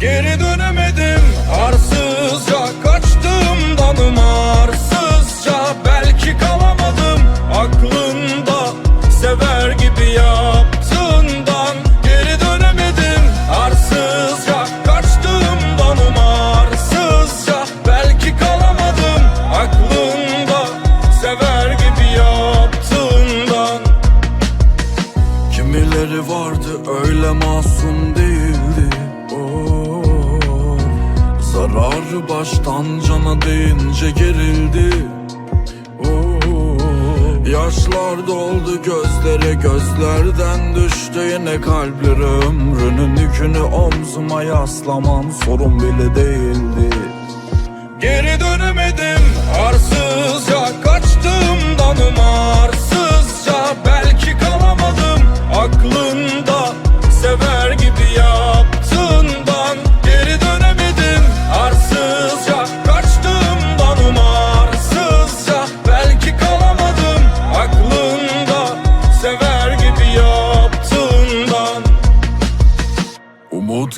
Geri dönemedim arsızca Kaçtığımdan umarsızca Belki kalamadım. Aklında Sever gibi yaptığından Zararı baştan cana deyince gerildi. Yaşlar doldu gözlere gözlerden düştü. Yine kalpleri Ömrünün yükünü omzuma yaslamam sorun bile değildi. Geri dönemedim arsızca Kaçtığımdan umarsızca Belki kalamadım aklında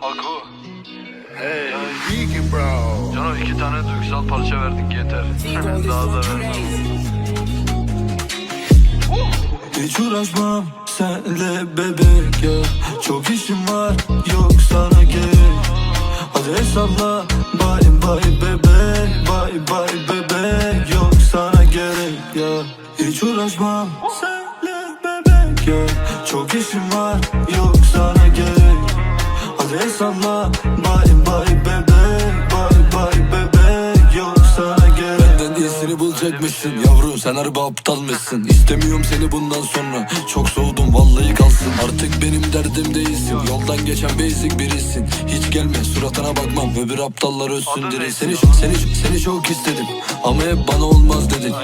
Haku. Hey, Geeky bro. Cano iki tane duygusal parça verdik yeter. Daha da. Hiç uğraşmam senle bebek ya Çok işim var yok sana gerek Hadi hesapla bye bye bebek Bye bye bebek yok sana gerek ya Hiç uğraşmam senle ya Çok işim var yok sana gerek Hadi hesapla bye bye bebek Bye bye bebek yok sana gerek Benden iyisini bulacakmışsın. Yavrum sen harbi aptalmışsın İstemiyorum seni bundan sonra. Çok soğudum vallahi kalsın. Artık benim derdim değilsin. Yoldan geçen basic birisin. Hiç gelme suratına bakmam. Öbür aptallar ölsün diri Seni, seni, seni çok istedim. Ama hep bana olmaz dedin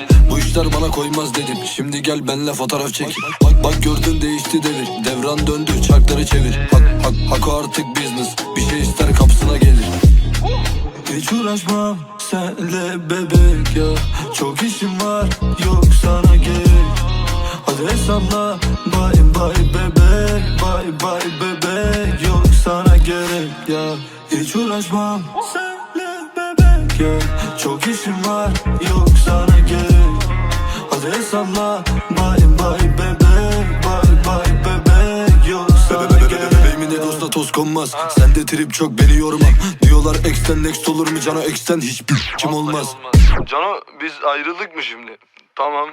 İşler bana koymaz dedim. Şimdi gel benle fotoğraf çek. Bak bak gördün değişti devir. Devran döndü çarkları çevir. Hak, hak, hak artık business. Bir şey ister kapısına gelir. Hiç uğraşmam senle bebek ya. Çok işim var yok sana gerek Hadi hesapla bye bye bebek. Bye bye bebek yok sana gerek ya. Hiç uğraşmam senle bebek ya. Çok işim var Hesapla bye bye bebek Bye bye bebek yok sana gerek Bebeğimin de dosta toz konmaz Sende trip çok beni yorma Diyorlar ex'ten next olur mu cana ex'ten hiçbir kim olmaz Cano biz ayrıldık mı şimdi? Tamam.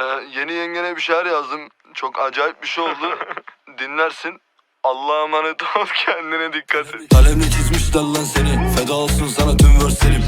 Ee, yeni yengene bir şeyler yazdım. Çok acayip bir şey oldu. Dinlersin. Allah'a emanet ol kendine dikkat et. Kalemle çizmişler lan seni Feda olsun sana tüm Vallahi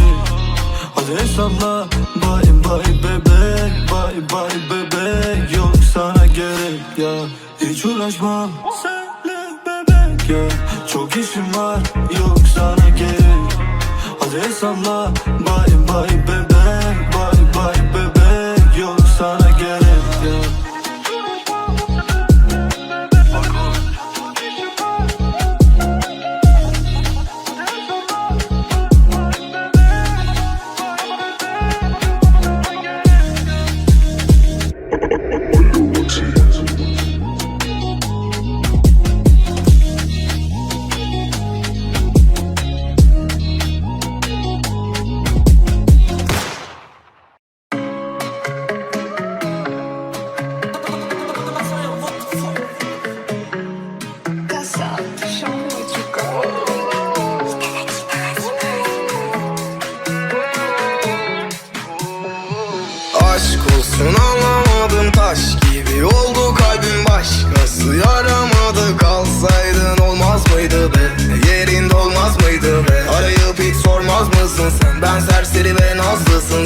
Hadi hesapla bye bye bebek Bye bye bebek yok sana gerek ya. Hiç uğraşmam. Senle bebek ya. Çok işim var. Yok sana gerek. Hadi hesapla bye bye bebek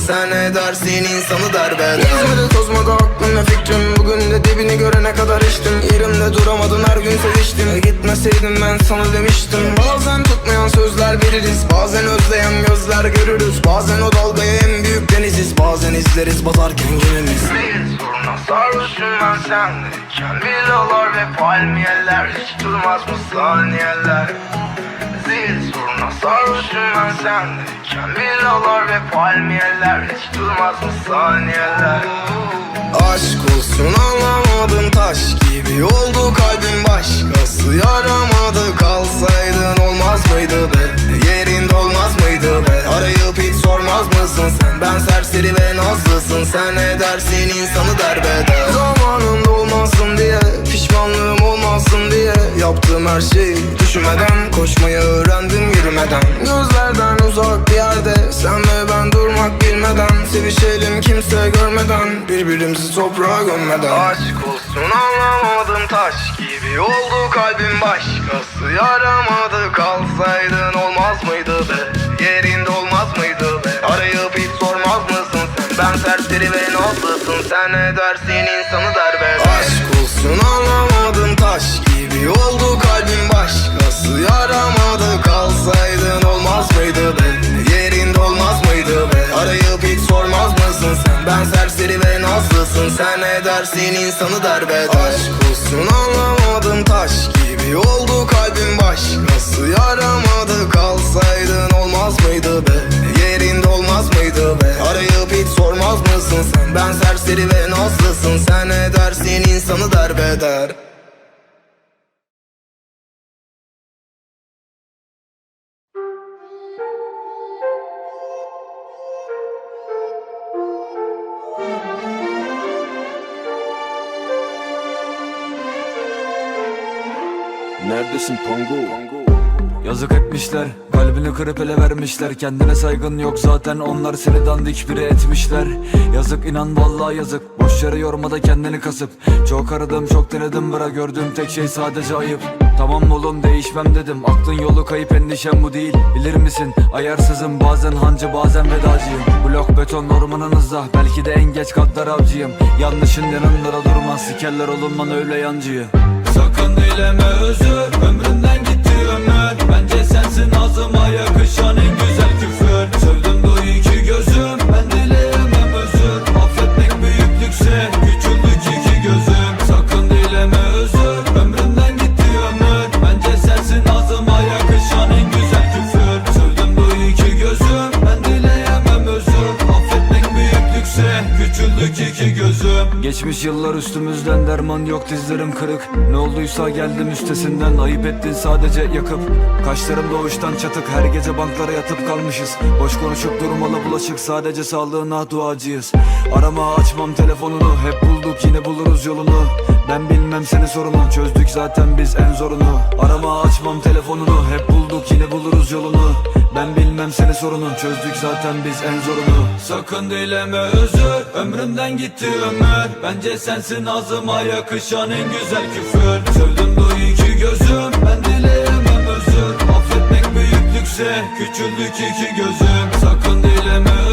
sen ne dersin? İnsanı derbeder Gezmedi tozmadı aklım ve fikrim. Bugün de dibini görene kadar içtim. Yerimde duramadın her gün seviştim. E gitmeseydim ben sana demiştim. Bazen tutmayan sözler veririz bazen özleyen gözler görürüz. Bazen o dalgaya en büyük deniziz bazen izleriz batarken gemimiz Bir soruna sarhoşum ben sendeyken Villalar ve palmiyeler. Hiç durmaz mı saniyeler Zil soruna sarhoşum ben sendeyken Villalar ve palmiyeler. Hiç durmaz mı saniyeler? Aşk olsun anlamadım taş gibi oldu kalbim başkası. Yaramadı kalsaydın olmaz mıydı be? Yerinde olmaz mıydı be? Arayıp hiç sormaz mısın sen? Ben serseri ve nazlısın. Sen ne dersin insanı derbeder. Zamanında olmasın diye pişmanlığım diye yaptığım her şeyi düşünmeden koşmayı öğrendim yürümeden. Gözlerden uzak bir yerde sen ve ben durmak bilmeden sevişelim kimse görmeden birbirimizi toprağa gömmeden. Aşk olsun anlamadım taş gibi oldu kalbim başkası yaramadı. Kalsaydın olmaz mıydı be? Yerinde olmaz mıydı be? Arayıp hiç sormaz mısın sen? Ben serseri ve nazlısın sen ne dersin insanı derbeder Aşk olsun anlamadım taş gibi oldu kalbim başkası yaramadı. Kalsaydın olmaz mıydı be? Yerinde olmaz mıydı be? Arayıp hiç sormaz mısın sen? Ben serseri ve nazlısın. Sen ne dersin? İnsanı derbeder. Aşk olsun anlamadım. Taş gibi oldu kalbim başkası yaramadı. Kalsaydın olmaz mıydı be? Yerinde olmaz mıydı be? Arayıp hiç sormaz mısın sen? Ben serseri ve nazlısın. Sen ne dersin? İnsanı derbeder Neredesin Pango? Yazık etmişler Kalbini kırıp ele vermişler. Kendine saygın yok zaten Onlar seni dandik biri etmişler. Yazık inan vallahi yazık. Boş yere yorma da kendini kasıp. Çok aradım çok denedim bırak Gördüğüm tek şey sadece ayıp. Tamam oğlum değişmem dedim. Aklın yolu kayıp endişem bu değil. Bilir misin? Ayarsızım Bazen hancı bazen vedacıyım. Blok beton ormanınızda Belki de en geç katlar avcıyım. Yanlışın yanında durmaz Sikerler olunman öyle yancıyı Sakın dileme özür. Ömründen gitti ömür. Bence sensin ağzıma yakışan en güzel küfür. Sövdüm Geçmiş yıllar üstümüzden derman yok dizlerim kırık. Ne olduysa geldim üstesinden Ayıp ettin sadece yakıp. Kaşlarım doğuştan çatık her gece banklara yatıp kalmışız. Boş konuşup durmalı bulaşık sadece sağlığına duacıyız. Arama açmam telefonunu hep bulduk yine buluruz yolunu. Ben bilmem senin sorunun çözdük zaten biz en zorunu. Arama açmam telefonunu hep bulduk yine buluruz yolunu ben bilmem seni sorunun çözdük zaten biz en zorunu. Sakın dileme özür ömrümden gitti ömür. Bence sensin ağzıma yakışan en güzel küfür. Sövdüm bu iki gözüm ben dileyemem özür. Affetmek büyüklükse küçüldük iki gözüm. Sakın dileme